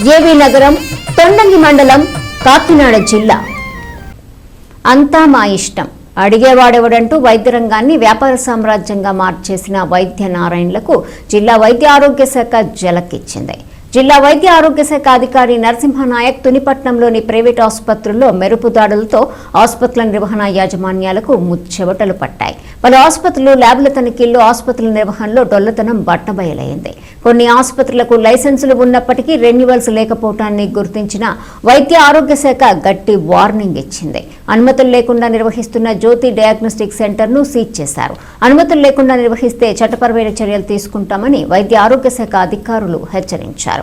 ఏవి నగరం తొండంగి మండలం కాకినాడ జిల్లా. అంతా మా ఇష్టం. అడిగేవాడెవడంటూ వైద్య రంగాన్ని వ్యాపార సామ్రాజ్యంగా మార్చేసిన వైద్య నారాయణలకు జిల్లా వైద్య ఆరోగ్య శాఖ జలకిచ్చింది. జిల్లా వైద్య ఆరోగ్య శాఖ అధికారి నరసింహనాయక్ తునిపట్నంలోని ప్రైవేట్ ఆసుపత్రుల్లో మెరుపు దాడులతో ఆసుపత్రుల నిర్వహణ యాజమాన్యాలకు ముచ్చెవటలు పట్టాయి. పలు ఆసుపత్రులు ల్యాబ్ల తనిఖీల్లో ఆసుపత్రుల నిర్వహణలో డొల్లతనం బట్టబయలైంది. కొన్ని ఆసుపత్రులకు లైసెన్సులు ఉన్నప్పటికీ రెన్యువల్స్ లేకపోవటాన్ని గుర్తించిన వైద్య ఆరోగ్య శాఖ గట్టి వార్నింగ్ ఇచ్చింది. అనుమతులు లేకుండా నిర్వహిస్తున్న జ్యోతి డయాగ్నోస్టిక్ సెంటర్ను సీజ్ చేశారు. అనుమతులు లేకుండా నిర్వహిస్తే చట్టపరమైన చర్యలు తీసుకుంటామని వైద్య ఆరోగ్య శాఖ అధికారులు హెచ్చరించారు.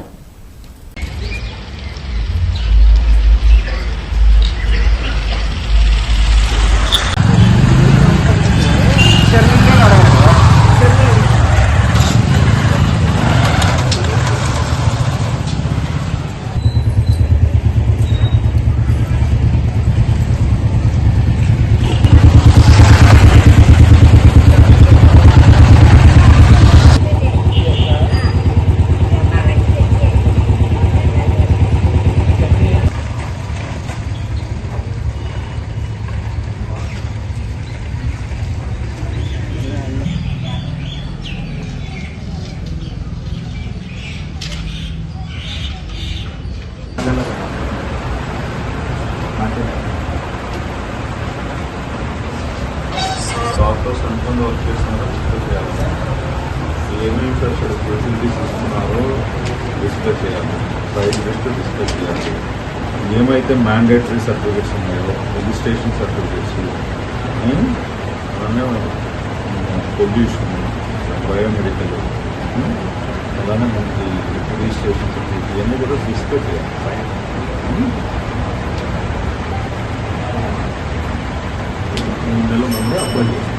డాక్టర్స్ అనుకుని వర్క్ చేస్తున్నారో డిస్కస్ చేయాలి. ఏమేమి ఫెసిలిటీస్ ఫెసిలిటీస్ ఇస్తున్నారో డిస్కస్ చేయాలి. ప్రైజ్ లిస్ట్ డిస్కస్ చేయాలి. ఏమైతే మ్యాండేటరీ సర్టిఫికేట్స్ ఉన్నాయో రిజిస్ట్రేషన్ సర్టిఫికేట్స్ hmm? అలానే పొల్యూషన్ బయోమెడికల్ hmm? అలానే మనకి రిజిస్ట్రేషన్ సర్టిఫికేట్ ఇవన్నీ కూడా డిస్కస్ చేయాలి. Hmm? నెల ముందే అప్లై చేస్తాం.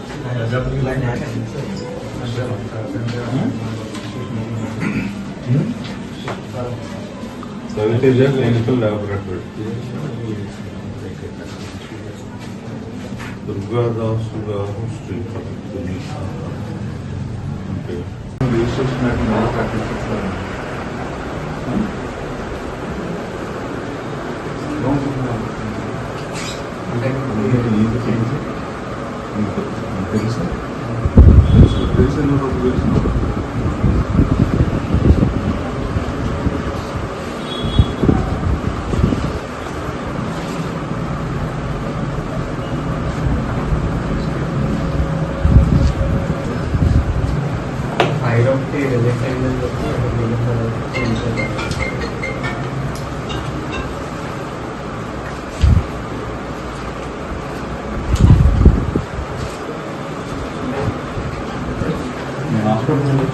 Savitrija Clinical Laboratory. Durga Dasuga Street. Okay. Research Manufacturing.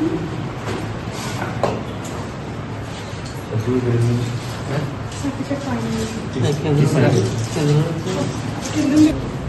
Thank you.